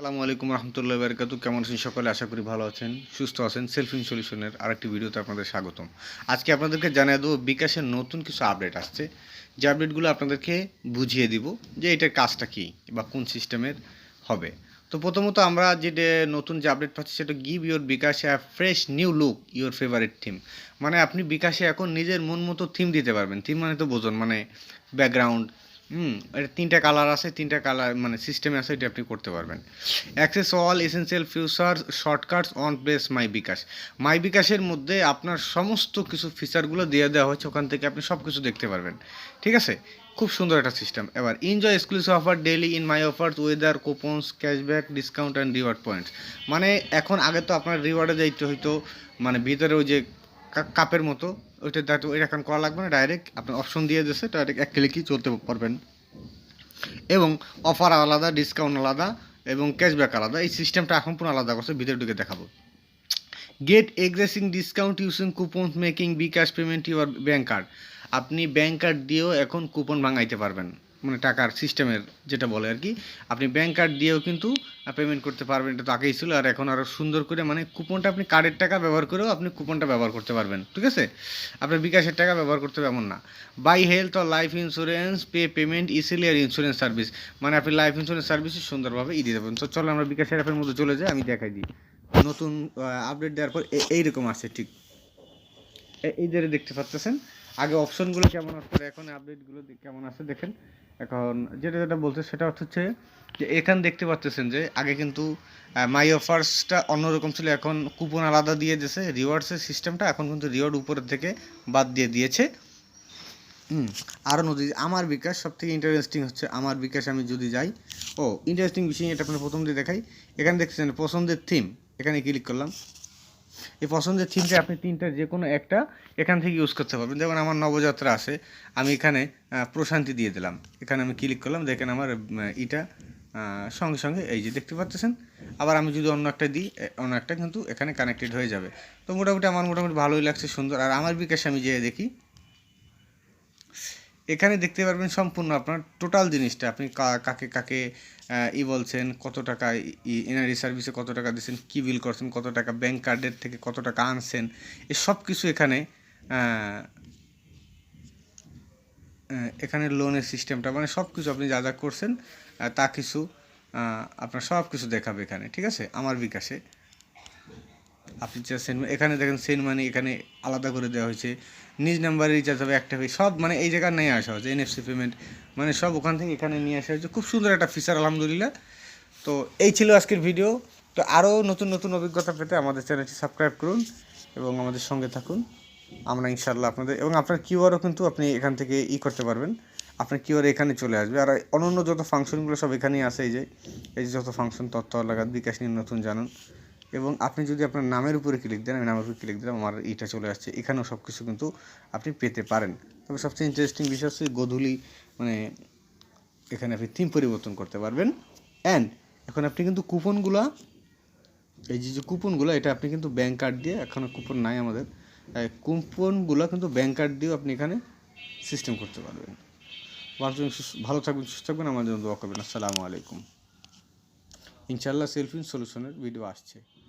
আসসালামু আলাইকুম রহমতুল্লাহ বারকাতু কেমন আছেন সকলে? আশা করি ভালো আছেন, সুস্থ আছেন। সেলফিং সলিউশনের আরেকটি ভিডিওতে আপনাদের স্বাগতম। আজকে আপনাদেরকে জানিয়ে দেবো বিকাশের নতুন কিছু আপডেট আসছে। যে আপডেটগুলো আপনাদেরকে বুঝিয়ে দিব যে এটার কাজটা কী বা কোন সিস্টেমের হবে। তো প্রথমত আমরা যেটা নতুন যে আপডেট পাচ্ছি, সেটা গিভ ইউর বিকাশে a fresh new look your favourite theme মানে আপনি বিকাশে এখন নিজের মন মতো থিম দিতে পারবেন। থিম মানে তো বোঝেন মানে ব্যাকগ্রাউন্ড হুম, এটা তিনটা কালার আছে, তিনটা কালার মানে সিস্টেমে আছে এটা আপনি করতে পারবেন। Access all essential future shortcuts on place my bKash my বিকাশের মধ্যে আপনার সমস্ত কিছু ফিচারগুলো দিয়ে দেওয়া হচ্ছে ওখান থেকে আপনি সব কিছু দেখতে পারবেন। ঠিক আছে? খুব সুন্দর একটা সিস্টেম এবার enjoy exclusive offer daily in my offers weather coupons cashback discount and reward points মানে এখন আগে তো আপনার রিওয়ার্ডে যাইতে হয়তো মানে ভিতরে ওই যে কাপের মতো। ওইটা ওইটা এখন করা লাগবে না ডাইরেক্ট আপনার অপশন দিয়ে দিয়েছে ডাইরেক্ট এক ক্লিকই চলতে পারবেন। এবং অফার আলাদা ডিসকাউন্ট আলাদা এবং ক্যাশব্যাক আলাদা। এই সিস্টেমটা এখন পুরো আলাদা করছে, ভিতরে ঢুকে দেখাবো। Get existing discount using coupon making bKash payment your bank card আপনি ব্যাঙ্ক কার্ড দিয়েও এখন কুপন ভাঙাইতে পারবেন। মানে টাকার সিস্টেমের যেটা বলে আর কি, আপনি ব্যাঙ্ক কার্ড দিয়েও কিন্তু পেমেন্ট করতে পারবেন, এটা তো আগেই ছিল, আর এখন আরও সুন্দর করে মানে কুপনটা আপনি কার্ডের টাকা ব্যবহার করেও আপনি কুপনটা ব্যবহার করতে পারবেন, ঠিক আছে? আপনার বিকাশের টাকা ব্যবহার করতে হবে এমন না। Buy health or life insurance pay payment easily R insurance service মানে আপনি লাইফ ইন্স্যুরেন্স সার্ভিসই সুন্দরভাবে ই দিয়ে দেবেন। তো চলো আমরা বিকাশের অ্যাপের মধ্যে চলে যাই, আমি দেখাই দিই। নতুন আপডেট দেওয়ার পর এইরকম আসছে ঠিক। এই দেখতে পাচ্ছেন? আগে অপশনগুলো কেমন আসছে এখন আপডেটগুলো কেমন আছে দেখেন। এখন যেটা যেটা বলছে সেটা হচ্ছে যে এখান দেখতে পাচ্ছেন যে আগে কিন্তু মাই অফার্সটা অন্যরকম ছিল। এখন কুপন আলাদা দিয়ে দিয়েছে রিওয়ার্ডসের সিস্টেমটা এখন কিন্তু রিওয়ার্ড উপরের থেকে বাদ দিয়ে দিয়েছে। আরও নদী, আমার বিকাশ সব থেকে ইন্টারেস্টিং হচ্ছে আমার বিকাশ, আমি যদি যাই। ও ইন্টারেস্টিং বিষয় এটা আপনার প্রথম দিয়ে দেখাই। এখানে দেখছেন পছন্দের থিম এখানে ক্লিক করলাম। এই পছন্দের থিমটা আপনি তিনটা যে কোনো একটা এখান থেকে ইউজ করতে পারবেন। যেমন আমার নবযাত্রা আছে, আমি এখানে প্রশান্তি দিয়ে দিলাম। এখানে আমি ক্লিক করলাম, দেখেন আমার ইটা সঙ্গে সঙ্গে এই যে দেখতে পাচ্ছেন। আবার আমি যদি অন্য একটা দিই অন্য একটা কিন্তু এখানে কানেক্টেড হয়ে যাবে। তো মোটামুটি আমার মোটামুটি ভালোই লাগছে, সুন্দর। আর আমার বিকাশে আমি যেয়ে দেখি এখানে দেখতে পারবেন সম্পূর্ণ আপনার টোটাল জিনিসটা। আপনি কাকে কাকে ই বলছেন, কত টাকা এনআরই সার্ভিসে কত টাকা দিচ্ছেন কী বিল করছেন, কত টাকা ব্যাংক কার্ডের থেকে কত টাকা আনছেন এই সব কিছু এখানে এখানে লোনের সিস্টেমটা মানে সব কিছু আপনি যা যা করছেন তা কিছু আপনার সব কিছু দেখাবে এখানে, ঠিক আছে? আমার বিকাশে। আপনি সেন্ড এখানে দেখেন সেন্ড মানি এখানে আলাদা করে দেওয়া হয়েছে। নিজ নাম্বারে রিচার্জ হবে একটা সব মানে এই জায়গায় নিয়ে আসা হয়েছে এনএফসি পেমেন্ট মানে সব ওখান থেকে এখানে নিয়ে আসা হয়েছে। খুব সুন্দর একটা ফিচার আলহামদুলিল্লাহ। তো এই ছিল আজকের ভিডিও তো আরও নতুন নতুন অভিজ্ঞতা পেতে আমাদের চ্যানেলটি সাবস্ক্রাইব করুন এবং আমাদের সঙ্গে থাকুন। আমরা ইনশাল্লাহ আপনাদের এবং আপনার কিউআরও কিন্তু আপনি এখান থেকে ই করতে পারবেন। আপনার কিউআর এখানে চলে আসবে। আর অন্যান্য যত ফাংশনগুলো সব এখানেই আছে, এই যে এই যে যত ফাংশন তথ্য লাগাত, বিকাশ নিয়ে নতুন জানুন। এবং আপনি যদি আপনার নামের উপরে ক্লিক দেন আমি নামের উপরে ক্লিক দিলাম আমার এইটা চলে আসছে। এখানেও সব কিছু কিন্তু আপনি পেতে পারেন। তবে সবচেয়ে ইন্টারেস্টিং বিষয় হচ্ছে গধূলি মানে এখানে আপনি থিম পরিবর্তন করতে পারবেন। অ্যান্ড এখন আপনি কিন্তু কুপনগুলা এই যে যে কুপনগুলো এটা আপনি কিন্তু ব্যাংক কার্ড দিয়ে এখনও কুপন নাই আমাদের কুপনগুলো কিন্তু ব্যাংক কার্ড দিয়েও আপনি এখানে সিস্টেম করতে পারবেন। ভালো থাকবেন, সুস্থ- থাকবেন আমাদের জন্য দোয়া করবেন। আসসালামু আলাইকুম। ইনশাল্লাহ সেলফিন সলিউশনের ভিডিও আসছে।